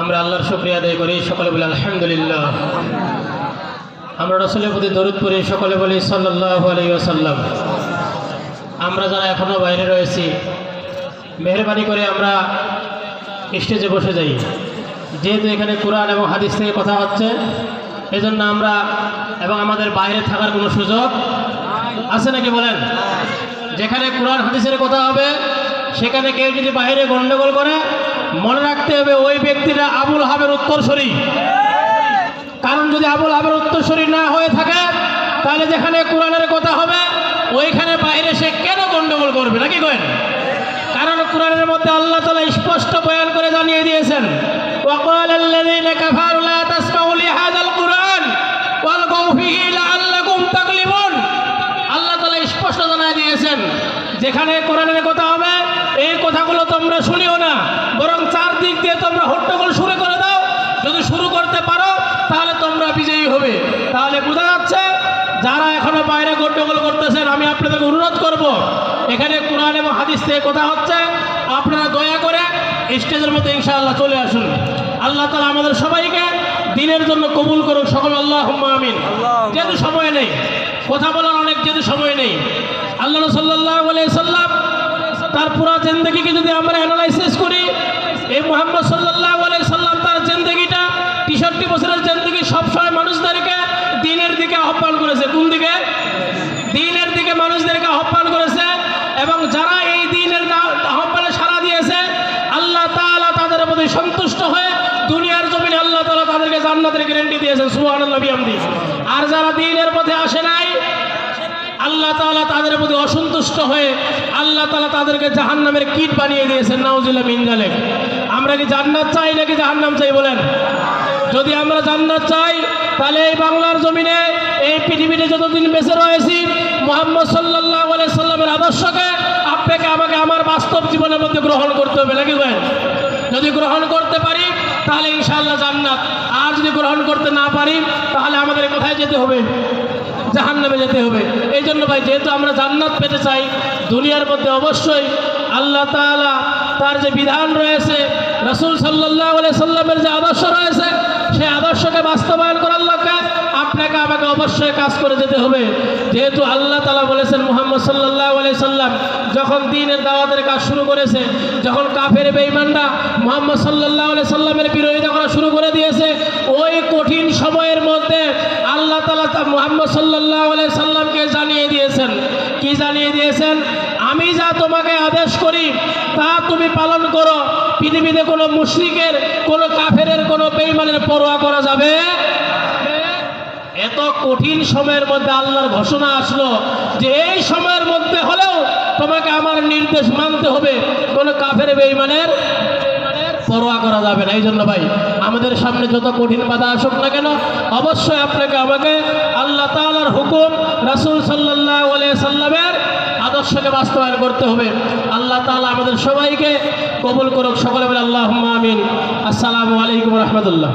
আমরা আল্লাহর শুক্রিয়া আদায় করি, সকলে বলি আলহামদুলিল্লাহ। আমরা রসুলের প্রতি দরুদ পড়ি, সকলে বলি সাল্লাহ আলাইসাল্লাম আমরা যারা এখনও বাইরে রয়েছি, মেহরবানি করে আমরা স্টেজে বসে যাই। যেহেতু এখানে কোরআন এবং হাদিস থেকে কথা হচ্ছে, এজন্য আমরা এবং আমাদের বাইরে থাকার কোনো সুযোগ আছে নাকি বলেন? যেখানে কোরআন হাদিসের কথা হবে, সেখানে কেউ যদি বাইরে গণ্ডগোল করে মনে রাখতে হবে ওই ব্যক্তিরা আবুল হাবের উত্তরসূরি কারণ যদি আবুল হাবের উত্তরসূরি না হয়ে থাকে তাহলে যেখানে কোরআনের কথা হবে ওইখানে বাইরে সে কেন গণ্ডগোল করবে নাকি কেন কারণ কোরআনের মধ্যে আল্লাহ তালা স্পষ্ট বয়ান করে জানিয়ে দিয়েছেন وقال الذين كفروا لا تسمعوا لهذا القرآن والغوا فيه لعلكم تغلبون আল্লাহ তালা স্পষ্ট জানিয়ে দিয়েছেন যেখানে কোরআনের কথা হবে এই কথাগুলো তোমরা শুনিও না বরং চারদিক দিয়ে তোমরা হট্টগোল শুরু করে দাও। যদি শুরু করতে পারো তাহলে তোমরা বিজয়ী হবে। তাহলে বোঝা যাচ্ছে যারা এখনও বাইরে গন্ডগোল করতেছেন আমি আপনাদেরকে অনুরোধ করব এখানে কোরআন এবং হাদিস থেকে কথা হচ্ছে আপনারা দয়া করে স্টেজের মধ্যে ইনশাআল্লাহ চলে আসুন। আল্লাহ তালা আমাদের সবাইকে দিনের জন্য কবুল করুন সকল আল্লাহ আমিন। যেহেতু সময় নেই কথা বলার অনেক যেহেতু সময় নেই আল্লাহ সাল্লাহ সাল্লাম তার পুরা জেন্দেগিকে যদি আমরা অ্যানালাইসিস করি, এই মোহাম্মদ সাল্লাহ আলাই সাল্লাম তার জেন্দেগিটা, তেষট্টি বছরের জেন্দেগি সবসময় মানুষদেরকে দিনের দিকে আহ্বান করেছে। কোন দিকে? দিনের দিকে মানুষদেরকে আহ্বান করেছে এবং যারা এই দিনের আহ্বানে সাড়া দিয়েছে, আল্লাহ তাআলা তাদের প্রতি সন্তুষ্ট হয়ে দুনিয়ার জমিনে আল্লাহ তালা তাদেরকে জান্নাতের গ্যারান্টি দিয়েছেন। বিহামদি। আর যারা দিনের পথে আসে নাই আল্লাহ তাআলা তাদের প্রতি অসন্তুষ্ট হয়ে আল্লাহ তালা তাদেরকে জাহান্নামের কীট বানিয়ে দিয়েছেন নাউজুল্লাহ মিন জালেক আমরা কি জান্নাত চাই নাকি জাহান্নাম চাই বলেন? যদি আমরা জান্নাত চাই, তাহলে এই বাংলার জমিনে, এই পৃথিবীতে যতদিন বেঁচে রয়েছি, মোহাম্মদ সাল্লাহ সাল্লামের আদর্শকে আপনাকে আমাকে আমার বাস্তব জীবনের মধ্যে গ্রহণ করতে হবে, নাকি ভাই যদি গ্রহণ করতে পারি, তাহলে ইনশাআল্লাহ জান্নাত। আর যদি গ্রহণ করতে না পারি, তাহলে আমাদের কোথায় যেতে হবে? জাহান নামে যেতে হবে। এই জন্য ভাই, যেহেতু আমরা জান্নাত পেতে চাই, দুনিয়ার মধ্যে অবশ্যই আল্লাহ তাআলা তার যে বিধান রয়েছে, রসুল সাল্লাহ সাল্লামের যে আদর্শ রয়েছে, সেই আদর্শকে বাস্তবায়ন করার লক্ষ্যে আপনাকে আমাকে অবশ্যই কাজ করে যেতে হবে। যেহেতু আল্লাহ তালা বলেছেন মোহাম্মদ সাল্লাহ সাল্লাম, যখন দিনের দাওয়াতের কাজ শুরু করেছে, যখন কাফের বেঈমানরা মোহাম্মদ সাল্লাহ সাল্লামের বিরোধিতা করা শুরু করে দিয়েছে, ওই কঠিন সময়ের মধ্যে আল্লাহ তালা তা মোহাম্মদ সাল্লাহ সাল্লামকে জানিয়ে দিয়েছেন। কি জানিয়ে দিয়েছেন? আমি যা তোমাকে আদেশ করি, তা তুমি পালন করো। পৃথিবীতে কোনো মুশরিকের, কোনো কাফেরের, কোনো বেইমানের পরোয়া করা যাবে? এত কঠিন সময়ের মধ্যে আল্লাহর ঘোষণা আসলো যে এই সময়ের মধ্যে হলেও তোমাকে আমার নির্দেশ মানতে হবে। কোনো কাফের বেইমানের পরোয়া করা যাবে না। এই জন্য ভাই, আমাদের সামনে যত কঠিন বাধা আসুক না কেন, অবশ্যই আপনাকে, আমাকে আল্লাহ তালার হুকুম রাসুল সাল্লাহ সাল্লামের আদর্শকে বাস্তবায়ন করতে হবে। আল্লাহ তালা আমাদের সবাইকে কবুল করুক। সকলে বলে আল্লাহ আমিন। আসসালামু আলাইকুম রহমতুল্লাহ।